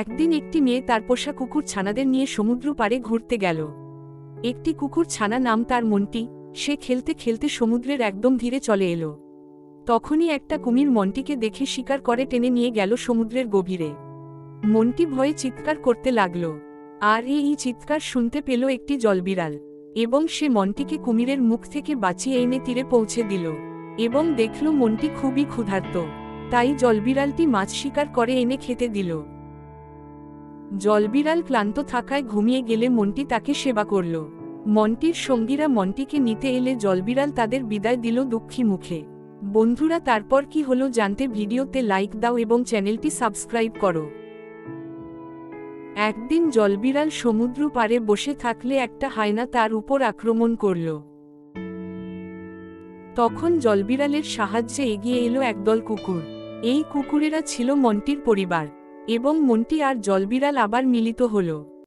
একদিন একটি মেয়ে তার পোষা কুকুর ছানাদের নিয়ে সমুদ্র পাড়ে ঘুরতে গেল। একটি কুকুর ছানা নাম তার মন্টি, সে খেলতে খেলতে সমুদ্রের একদম ধীরে চলে এলো। তখনই একটা কুমির মন্টিকে দেখে শিকার করে টেনে নিয়ে গেল সমুদ্রের গভীরে। মন্টি ভয়ে চিৎকার করতে লাগল। আর এই চিৎকার শুনতে পেল একটি জলবিড়াল, এবং সে মন্টিকে কুমিরের মুখ থেকে বাঁচিয়ে এনে তীরে পৌঁছে দিল, এবং দেখল মন্টি খুবই ক্ষুধার্ত। তাই জলবিড়ালটি মাছ শিকার করে এনে খেতে দিল। জলবিড়াল ক্লান্ত থাকায় ঘুমিয়ে গেলে মন্টি তাকে সেবা করল। মন্টির সঙ্গীরা মন্টিকে নিতে এলে জলবিড়াল তাদের বিদায় দিল দুঃখী মুখে। বন্ধুরা, তারপর কি হলো জানতে ভিডিওতে লাইক দাও এবং চ্যানেলটি সাবস্ক্রাইব করো। একদিন জলবিড়াল সমুদ্র পাড়ে বসে থাকলে একটা হায়না তার উপর আক্রমণ করল। তখন জলবিড়ালের সাহায্যে এগিয়ে এলো একদল কুকুর। এই কুকুরেরা ছিল মন্টির পরিবার। এবং মন্টি আর জলবিড়াল আবার মিলিত হল।